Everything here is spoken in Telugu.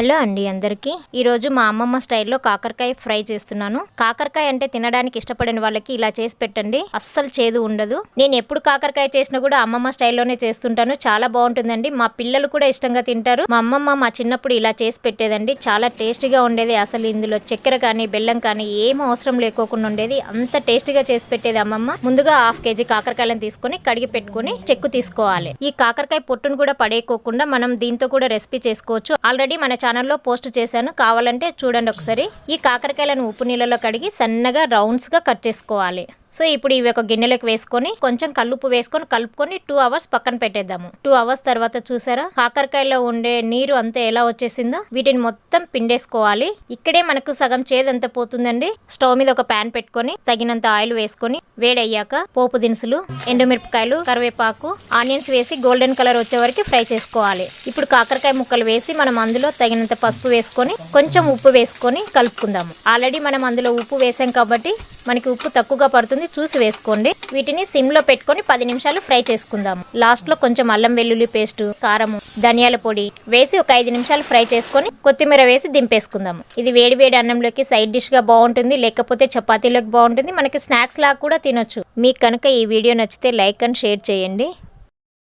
హలో అండి అందరికీ. ఈరోజు మా అమ్మమ్మ స్టైల్లో కాకరకాయ ఫ్రై చేస్తున్నాను. కాకరకాయ అంటే తినడానికి ఇష్టపడని వాళ్ళకి ఇలా చేసి పెట్టండి. అస్సలు చేదు ఉండదు. నేను ఎప్పుడు కాకరకాయ చేసినా కూడా అమ్మమ్మ స్టైల్లోనే చేస్తుంటాను. చాలా బాగుంటుందండి. మా పిల్లలు కూడా ఇష్టంగా తింటారు. మా అమ్మమ్మ మా చిన్నప్పుడు ఇలా చేసి పెట్టేదండి. చాలా టేస్టీగా ఉండేది. అసలు ఇందులో చక్కెర కానీ బెల్లం కానీ ఏం అవసరం లేకోకుండా ఉండేది. అంత టేస్టీగా చేసి పెట్టేది అమ్మమ్మ. ముందుగా హాఫ్ కేజీ కాకరకాయలను తీసుకొని కడిగి పెట్టుకుని చెక్కు తీసుకోవాలి. ఈ కాకరకాయ పొట్టును కూడా పడేయకోకుండా మనం దీంతో కూడా రెసిపీ చేసుకోవచ్చు. ఆల్రెడీ మన ఛానల్లో పోస్ట్ చేశాను. కావాలంటే చూడండి ఒకసారి. ఈ కాకరకాయలను ఉప్పు నీళ్ళలో కడిగి సన్నగా రౌండ్స్గా కట్ చేసుకోవాలి. సో ఇప్పుడు ఇవి ఒక గిన్నెలోకి వేసుకొని కొంచెం కల్లుపు వేసుకొని కలుపుకొని టూ అవర్స్ పక్కన పెట్టేద్దాము. టూ అవర్స్ తర్వాత చూసారా? కాకరకాయలో ఉండే నీరు అంతా ఎలా వచ్చేసిందో వీటిని మొత్తం పిండేసుకోవాలి. ఇక్కడే మనకు సగం చేదంతా పోతుందండి? స్టవ్ మీద ఒక ప్యాన్ పెట్టుకొని తగినంత ఆయిల్ వేసుకొని వేడయ్యాక పోపు దినుసులు ఎండుమిరపకాయలు కరివేపాకు ఆనియన్స్ వేసి గోల్డెన్ కలర్ వచ్చే వరకు ఫ్రై చేసుకోవాలి. ఇప్పుడు కాకరకాయ ముక్కలు వేసి మనం అందులో తగినంత పసుపు వేసుకొని కొంచెం ఉప్పు వేసుకొని కలుపుకుందాము. ఆల్రెడీ మనం అందులో ఉప్పు వేసాం కాబట్టి మనకి ఉప్పు తక్కువగా పడుతుంది చూసి వేసుకోండి. వీటిని సిమ్లో పెట్టుకొని పది నిమిషాలు ఫ్రై చేసుకుందాము. లాస్ట్లో కొంచెం అల్లం వెల్లుల్లి పేస్ట్ కారము ధనియాల పొడి వేసి ఒక ఐదు నిమిషాలు ఫ్రై చేసుకొని కొత్తిమీర వేసి దింపేసుకుందాము. ఇది వేడి వేడి అన్నంలోకి సైడ్ డిష్గా బాగుంటుంది లేకపోతే చపాతీలోకి బాగుంటుంది. మనకి స్నాక్స్ లాగా కూడా తినొచ్చు. మీకు కనుక ఈ వీడియో నచ్చితే లైక్ అండ్ షేర్ చేయండి.